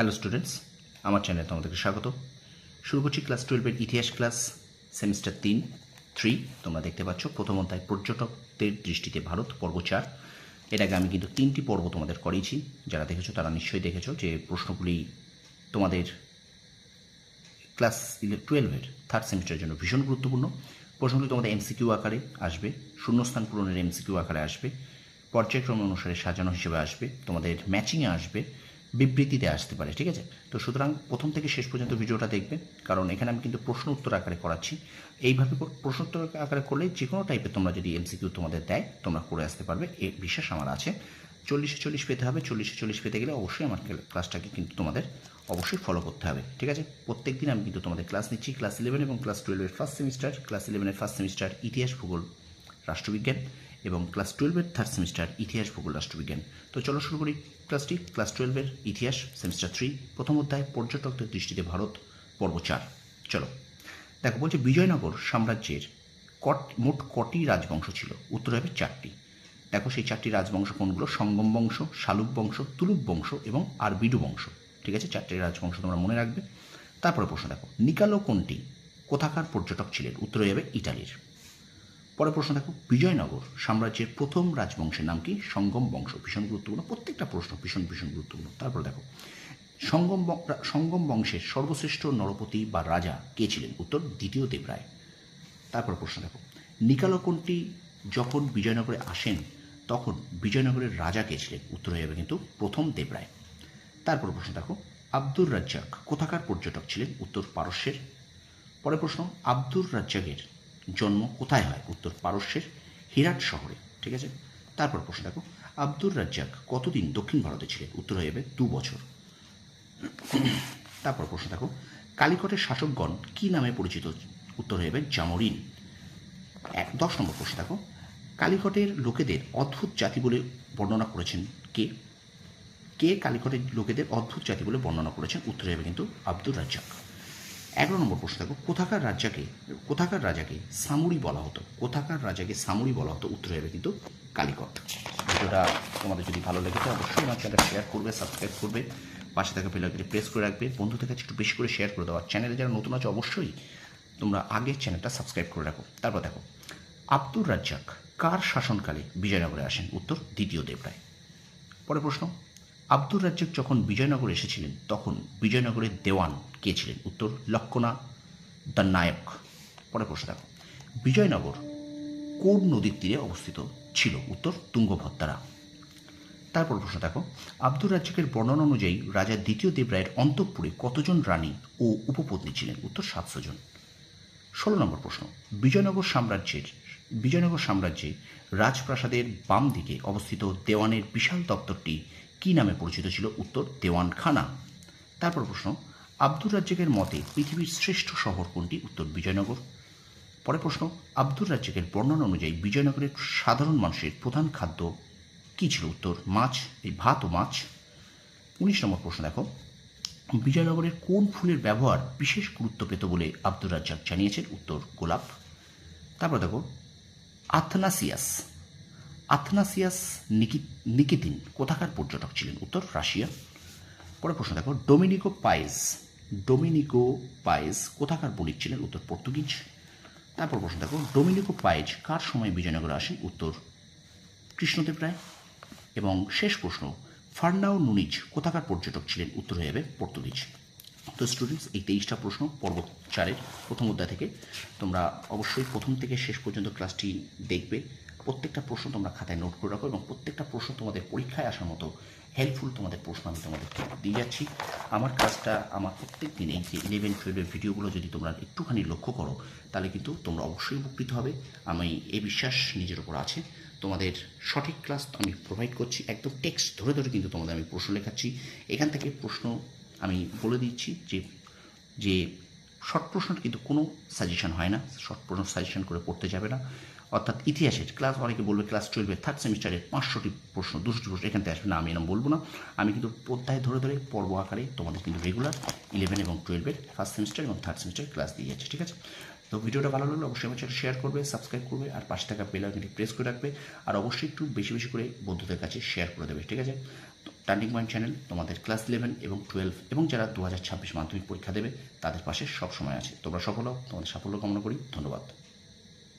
Hello students আমার চ্যানেলে তোমাদেরকে স্বাগত। শুরু করছি ক্লাস টুয়েলভের ইতিহাস ক্লাস সেমিস্টার তিন থ্রি তোমরা দেখতে পাচ্ছ। প্রথম অধ্যায়, পর্যটকদের দৃষ্টিতে ভারত, পর্ব চার। এর আগে আমি কিন্তু তিনটি পর্ব তোমাদের করিয়েছি যারা দেখেছ, তারা নিশ্চয়ই দেখেছ যে প্রশ্নগুলি তোমাদের ক্লাস টুয়েলভের থার্ড সেমিস্টারের জন্য ভীষণ গুরুত্বপূর্ণ। প্রশ্নগুলি তোমাদের এমসিকিউ আকারে আসবে, শূন্যস্থান পূরণের এমসিকিউ আকারে আসবে, পর্যায়ক্রম অনুসারে সাজানো হিসেবে আসবে, তোমাদের ম্যাচিংয়ে আসবে। বিবৃতিতে আসতে পারে, ঠিক আছে? তো সুতরাং প্রথম থেকে শেষ পর্যন্ত ভিডিওটা দেখবে, কারণ এখানে আমি কিন্তু প্রশ্ন উত্তর আকারে করাচ্ছি। এইভাবে প্রশ্ন উত্তর আকারে করলে যে কোনো টাইপের তোমরা যদি এমসিকিউ তোমাদের দেয়, তোমরা করে আসতে পারবে। এই বিশ্বাস আমার আছে। চল্লিশে চল্লিশ পেতে হবে। চল্লিশে চল্লিশ পেতে গেলে অবশ্যই আমার ক্লাসটাকে কিন্তু তোমাদের অবশ্যই ফলো করতে হবে, ঠিক আছে? প্রত্যেক দিন আমি কিন্তু তোমাদের ক্লাস নিচ্ছি, ক্লাস ইলেভেন এবং ক্লাস টুয়েলভের ফার্স্ট সেমিস্টার ক্লাস ইলেভেনের ফার্স্ট সেমিস্টার ইতিহাস, ভূগোল, রাষ্ট্রবিজ্ঞান। এবং ক্লাস টুয়েলভের থার্ড সেমিস্টার ইতিহাস ভূগোল রাষ্ট্রবিজ্ঞান। তো চলো শুরু করি ক্লাসটি। ক্লাস টুয়েলভের ইতিহাস সেমিস্টার থ্রি প্রথম অধ্যায়, পর্যটকদের দৃষ্টিতে ভারত, পর্ব চার। চলো। দেখো, বলছে বিজয়নগর সাম্রাজ্যের কট, মোট কটি রাজবংশ ছিল? উত্তর হবে চারটি। দেখো, সেই চারটি রাজবংশ কোনগুলো? সঙ্গম বংশ, শালুক বংশ, তুলুক বংশ এবং আরবিডু বংশ। ঠিক আছে? চারটি রাজবংশ তোমরা মনে রাখবে। তারপরে প্রশ্ন দেখো, নিকালো কোনটি? কোথাকার পর্যটক ছিলেন? উত্তরে যাবে ইটালির। পরে প্রশ্ন দেখো, বিজয়নগর সাম্রাজ্যের প্রথম রাজবংশের নাম কি? সঙ্গম বংশ। ভীষণ গুরুত্বপূর্ণ, প্রত্যেকটা প্রশ্ন ভীষণ ভীষণ গুরুত্বপূর্ণ। তারপর দেখো, সঙ্গম সঙ্গম বংশের সর্বশ্রেষ্ঠ নরপতি বা রাজা কে ছিলেন? উত্তর, দ্বিতীয় দেবরায়। তারপর প্রশ্ন দেখো নিকালকনটি যখন বিজয়নগরে আসেন, তখন বিজয়নগরের রাজা কে ছিলেন? উত্তর হয়ে যাবে কিন্তু প্রথম দেবরায়। তারপর প্রশ্ন দেখো, আব্দুর রাজ্জাক কোথাকার পর্যটক ছিলেন? উত্তর, পারস্যের। পরের প্রশ্ন, আব্দুর রাজ্জাকের জন্ম কোথায় হয়? উত্তর পারস্যের হিরাট শহরে, ঠিক আছে? তারপর প্রশ্ন দেখো, আব্দুর রাজ্জাক কতদিন দক্ষিণ ভারতে ছিলেন? উত্তর হয়ে যাবে দু বছর। তারপর প্রশ্ন দেখো, কালিকটের শাসকগণ কি নামে পরিচিত? উত্তর হয়ে যাবে জামরিন। এক, দশ নম্বর প্রশ্ন দেখো, কালিকটের লোকেদের অদ্ভুত জাতি বলে বর্ণনা করেছেন কে? কে কালিকটের লোকেদের অদ্ভুত জাতি বলে বর্ণনা করেছেন? উত্তর হয়ে যাবে কিন্তু আব্দুর রাজ্জাক। এগারো নম্বর প্রশ্ন দেখো, কোথাকার রাজাকে কোথাকার রাজাকে সামুরি বলা হতো? কোথাকার রাজাকে সামুরি বলা হতো? উত্তর হবে কিন্তু কালিকট। ভিডিওটা তোমাদের যদি ভালো লেগে থাকে, অবশ্যই আমার চ্যানেল শেয়ার করবে সাবস্ক্রাইব করবে, পাশে থাকা বেলাকে প্রেস করে রাখবে বন্ধুদের কাছে একটু বেশি করে শেয়ার করে দেওয়া চ্যানেলে যারা নতুন আছে, অবশ্যই তোমরা আগের চ্যানেলটা সাবস্ক্রাইব করে রাখো। তারপর দেখো, আব্দুর রাজ্জাক কার শাসনকালে বিজয়নগরে আসেন? উত্তর দ্বিতীয় দেবরায়। পরে প্রশ্ন আব্দুর রাজ্জাক যখন বিজয়নগর এসেছিলেন, তখন বিজয়নগরের দেওয়ান কে ছিলেন? উত্তর লক্ষণা দ্য নায়ক। পরে প্রশ্ন দেখো। বিজয়নগর কোন নদীর তীরে অবস্থিত ছিল? উত্তর তুঙ্গভদ্রারা তারপর প্রশ্ন দেখো। আব্দুর রাজ্জাকের বর্ণনা অনুযায়ী রাজা দ্বিতীয় দেবরায়ের অন্তঃপুরে কতজন রানী ও উপপত্নী ছিলেন? উত্তর, সাতশো জন। ষোলো নম্বর প্রশ্ন। বিজয়নগর সাম্রাজ্যের, বিজয়নগর সাম্রাজ্যে রাজপ্রাসাদের বাম দিকে অবস্থিত দেওয়ানের বিশাল দপ্তরটি কী নামে পরিচিত ছিল? উত্তর, দেওয়ানখানা। তারপর প্রশ্ন, আব্দুর রাজ্জাকের মতে পৃথিবীর শ্রেষ্ঠ শহর কোনটি? উত্তর, বিজয়নগর। পরে প্রশ্ন, আব্দুর রাজ্জাকের বর্ণনা অনুযায়ী বিজয়নগরের সাধারণ মানুষের প্রধান খাদ্য কী ছিল? উত্তর, মাছ, এই ভাত ও মাছ। উনিশ নম্বর প্রশ্ন দেখো, বিজয়নগরের কোন ফুলের ব্যবহার বিশেষ গুরুত্ব পেত বলে আব্দুর রাজ্জাক জানিয়েছেন? উত্তর, গোলাপ। তারপর দেখো আথনাসিয়াস আথনাসিয়াস নিকি নিকিতিন কোথাকার পর্যটক ছিলেন? উত্তর, রাশিয়া। পরে প্রশ্ন দেখো, ডোমিনিকো পাইস ডোমিনিকো পাইস কোথাকার বণিক ছিলেন? উত্তর, পর্তুগিজ। তারপর প্রশ্ন দেখো, ডোমিনিকো পায়েজ কার সময় বিজয়নগরে আসেন? উত্তর, কৃষ্ণদেব রায়। এবং শেষ প্রশ্ন, ফার্নাও নুনিজ কোথাকার পর্যটক ছিলেন? উত্তর হয়ে যাবে পর্তুগিজ। তো স্টুডেন্টস এই তেইশটা প্রশ্ন পর্ব চারের প্রথম অধ্যায় থেকে তোমরা অবশ্যই প্রথম থেকে শেষ পর্যন্ত ক্লাসটি দেখবে। প্রত্যেকটা প্রশ্ন তোমরা খাতায় নোট করে রাখো এবং প্রত্যেকটা প্রশ্ন তোমাদের পরীক্ষায় আসার মতো হেল্পফুল তোমাদের প্রশ্ন আমি তোমাদেরকে দিয়ে যাচ্ছি। আমার কাজটা, আমার প্রত্যেক দিন এই যে ইলেভেন টুয়েলভের ভিডিওগুলো যদি তোমরা একটুখানি লক্ষ্য করো, তাহলে কিন্তু তোমরা অবশ্যই উপকৃত হবে। আমি এই বিশ্বাস নিজের ওপর আছে। তোমাদের সঠিক ক্লাস আমি প্রোভাইড করছি। একদম টেক্সট ধরে ধরে কিন্তু তোমাদের আমি প্রশ্ন লেখাচ্ছি। এখান থেকে প্রশ্ন আমি বলে দিচ্ছি যে যে শর্ট প্রশ্নের কিন্তু কোনো সাজেশন হয় না। শর্ট প্রশ্ন সাজেশন করে পড়তে যাবে না। অর্থাৎ ইতিহাসের ক্লাস অনেকে বলবে ক্লাস টুয়েলভের থার্ড সেমিস্টারের পাঁচশোটি প্রশ্ন, দুশোটি প্রশ্ন, এখান থেকে আসবে না, আমি এরকম বলব না। আমি কিন্তু অধ্যায় ধরে ধরে পর্ব আকারে তোমাদের কিন্তু রেগুলার ইলেভেন এবং টুয়েলভের ফার্স্ট সেমিস্টার এবং থার্ড সেমিস্টারের ক্লাস দিয়ে যাচ্ছে, ঠিক আছে? তো ভিডিওটা ভালো লাগলে অবশ্যই আমার শেয়ার করবে সাবস্ক্রাইব করবে, আর পাশে থাকা বেল আইকনটি প্রেস করে রাখবে, আর অবশ্যই একটু বেশি বেশি করে বন্ধুদের কাছে শেয়ার করে দেবে, ঠিক আছে? টার্নিং পয়েন্ট চ্যানেল তোমাদের ক্লাস ইলেভেন এবং টুয়েলভ এবং যারা দু হাজার ছাব্বিশ মাধ্যমিক পরীক্ষা দেবে, তাদের পাশে সব সময় আছে। তোমরা সফল তোমাদের সাফল্য কামনা করি, ধন্যবাদ।